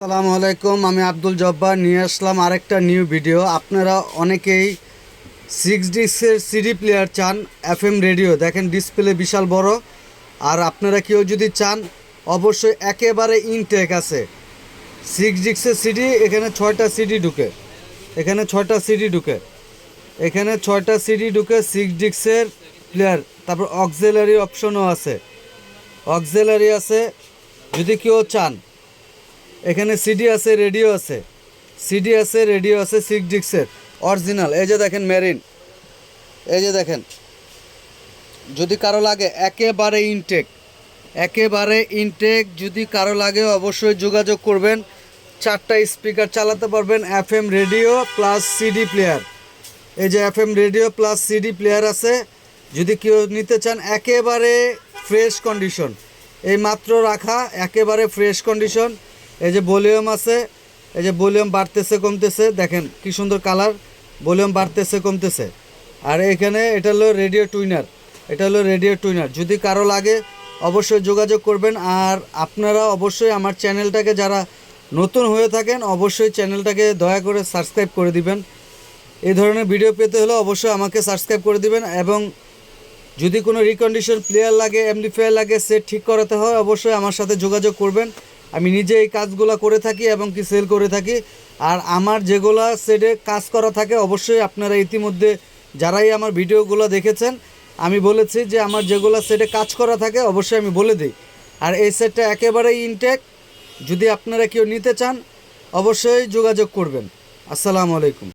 আসসালামু আলাইকুম, আমি আব্দুল জব্বার। নিয়ে আসলাম আরেকটা নিউ ভিডিও আপনারা অনেকেই সিক্স ডিস্কের সিডি প্লেয়ার চান এফ এম রেডিও দেখেন ডিসপ্লে বিশাল বড়। আর আপনারা কেউ যদি চান, অবশ্যই একেবারে ইনটেক আছে। সিক্স ডিক্সের সিডি এখানে ছয়টা সিডি ঢুকে। এখানে ছয়টা সিডি ঢুকে। এখানে ছয়টা সিডি ঢুকে সিক্স ডিক্সের প্লেয়ার তারপর অক্সিলারি অপশনও আছে। অক্সিলারি আছে। যদি কেউ চান এখানে সিডি আছে রেডিও আছে। সিডি আছে রেডিও আছে সিক্স ডিক্সের অরিজিনাল এই যে দেখেন মেরিন এই যে দেখেন। যদি কারও লাগে, একেবারে ইনটেক একেবারে ইনটেক যদি কারও লাগে, অবশ্যই যোগাযোগ করবেন। চারটা স্পিকার চালাতে পারবেন F M radio plus CD player এই যে F M radio plus CD player আছে। যদি কেউ নিতে চান, একেবারে ফ্রেশ কন্ডিশন এই মাত্র রাখা, একেবারে ফ্রেশ কন্ডিশন এই যে ভলিউম আছে, এই যে ভলিউম বাড়তেছে, কমতেছে, দেখেন কি সুন্দর কালার, ভলিউম বাড়তেছে, কমতেছে। আর এখানে এটা হলো রেডিও টুইনার, এটা হলো রেডিও টুইনার। যদি কারও লাগে, অবশ্যই যোগাযোগ করবেন। আর আপনারা অবশ্যই আমার চ্যানেলটাকে যারা নতুন হয়ে থাকেন, অবশ্যই চ্যানেলটাকে দয়া করে সাবস্ক্রাইব করে দিবেন। এই ধরনের ভিডিও পেতে হলে অবশ্যই আমাকে সাবস্ক্রাইব করে দিবেন এবং যদি কোনো রিকন্ডিশন প্লেয়ার লাগে এমডিফায়ার লাগে সেট ঠিক করাতে হয়, অবশ্যই আমার সাথে যোগাযোগ করবেন। আমি নিজে এই কাজগুলো করে থাকি এবং কি সেল করে থাকি। আর আমার যেগুলো সেটে কাজ করা থাকে, অবশ্যই আপনারা ইতিমধ্যে যারাই আমার ভিডিওগুলো দেখেছেন, আমি বলেছি যে আমার যেগুলো সেটে কাজ করা থাকে, অবশ্যই আমি বলে দিই। আর এই সেটটা একেবারেই ইনটেক যদি আপনারা কেউ নিতে চান, অবশ্যই যোগাযোগ করবেন। আসসালামু আলাইকুম।